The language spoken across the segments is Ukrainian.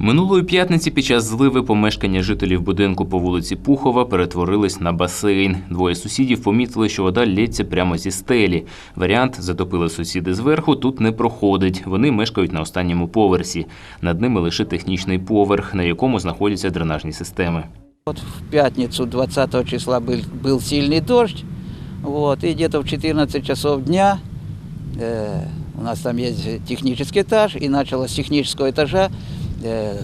Минулої п'ятниці під час зливи помешкання жителів будинку по вулиці Пухова перетворились на басейн. Двоє сусідів помітили, що вода лється прямо зі стелі. Варіант затопили сусіди зверху тут не проходить. Вони мешкають на останньому поверсі. Над ними лише технічний поверх, на якому знаходяться дренажні системи. Вот в пятницу 20 числа был, был сильный дождь, вот, и где-то в 14 часов дня э, у нас там есть технический этаж, и начала с технического этажа э,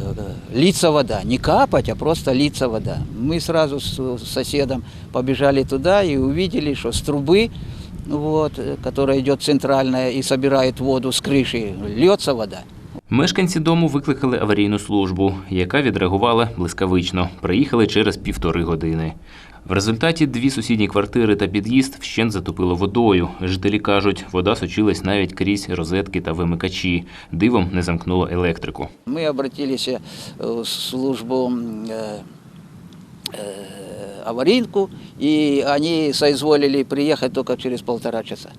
литься вода. Не капать, а просто литься вода. Мы сразу с, с соседом побежали туда и увидели, что с трубы, вот, э, которая идет центральная и собирает воду с крыши, льется вода. Мешканці дому викликали аварійну службу, яка відреагувала блискавично. Приїхали через півтори години. В результаті дві сусідні квартири та під'їзд вщент затопило водою. Жителі кажуть, вода сочилась навіть крізь розетки та вимикачі. Дивом не замкнуло електрику. Мы обратились э, в службу м, э, э, аварийку, и они соизволили приехать только через полтора часа.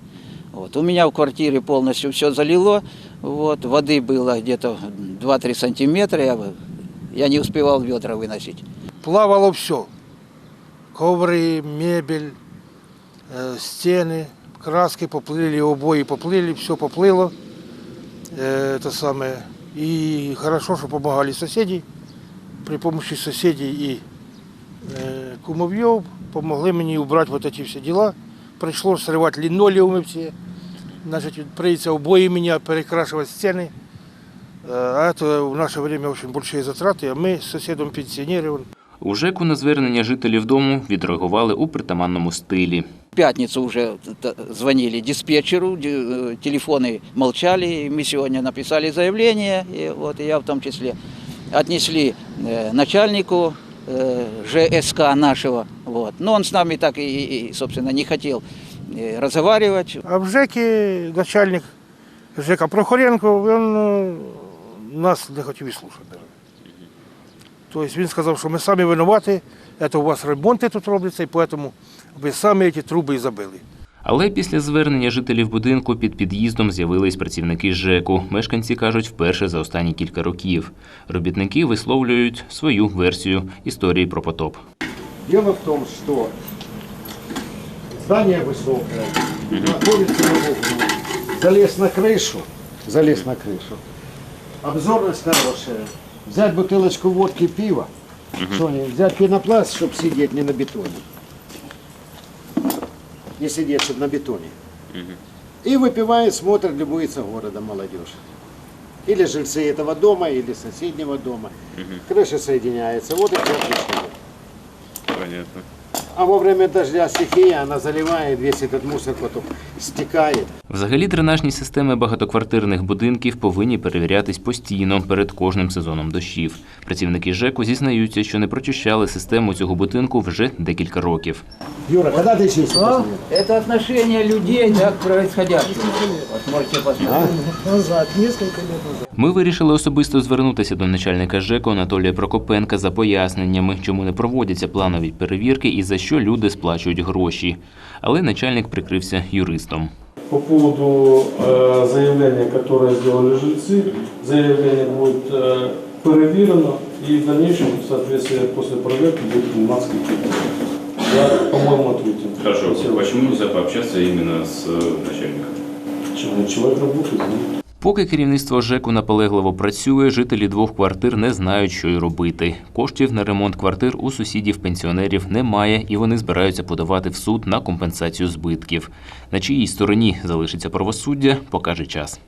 Вот. У меня в квартире полностью все залило, вот. воды было где-то 2-3 сантиметра, я, я не успевал ведра выносить. Плавало все. Коври, мебель, э, стены, краски поплыли, обои поплыли, все поплыло. Э, это самое. И хорошо, что помогали соседи. При помощи соседей и э, кумовьев помогли мне убрать вот эти все дела. Пришлось срывать линолеумы все. Значит, придется обои меня перекрашивать стены. Э, А это в наше время очень большие затраты, а мы с соседом пенсионеры. У ЖЕКу на звернення жителів дому відреагували у притаманному стилі. В пятницу уже т- звонили диспетчеру, ди- э, телефоны молчали. и Мы сегодня написали заявление, и вот и я в том числе. Отнесли э, начальнику э, ЖСК нашего, вот. но он с нами так и, и, собственно, не хотел э, разговаривать. А в ЖЕКі начальник ЖЕКа Прохоренко, він е, нас не хотів і слухати. навіть. Тобто він сказав, що ми самі винуваті, це у вас ремонти тут робляться, і тому ви самі ці труби і забили. Але після звернення жителів будинку під під'їздом з'явились працівники ЖЕКу. Мешканці кажуть, вперше за останні кілька років. Робітники висловлюють свою версію історії про потоп. Дело в том, что здание высокое, находится на углу. Залез на крышу, залез на крышу. Обзорность хорошая. Взять бутылочку водки, пива. Что не, взять пенопласт, чтобы сидеть не на бетоне. Не сидеть, чтобы на бетоне. И выпивает, смотрит, любуется городом молодежь. Или жильцы этого дома, или соседнего дома. Крыша соединяется. Вот и все. Понятно. А во время дождя стихия, она заливает, весь этот мусор потом стекает. Взагалі, дренажні системи багатоквартирних будинків повинні перевірятись постійно перед кожним сезоном дощів. Працівники ЖЕКу зізнаються, що не прочищали систему цього будинку вже декілька років. Юра, ты чистишь? последний? Это отношение людей да, к происходящему. Вот можете посмотреть. Ми вирішили особисто звернутися до начальника ЖЕКу Анатолія Прокопенка за поясненнями, чому не проводяться планові перевірки і за що люди сплачують гроші. Але начальник прикрився юристом По поводу э, заявления, которое сделали жильцы, заявление будет э, проверено и в дальнейшем, в соответствии после проверки, будет приниматься какие-то меры. Я, по-моему, ответил. Хорошо, Спасибо. почему нельзя пообщаться именно с э, начальником? Человек, человек работает, ну. Поки керівництво ЖЕКу наполегливо працює, жителі двох квартир не знають, що й робити. Коштів на ремонт квартир у сусідів-пенсіонерів немає, і вони збираються подавати в суд на компенсацію збитків. На чиїй стороні залишиться правосуддя, покаже час.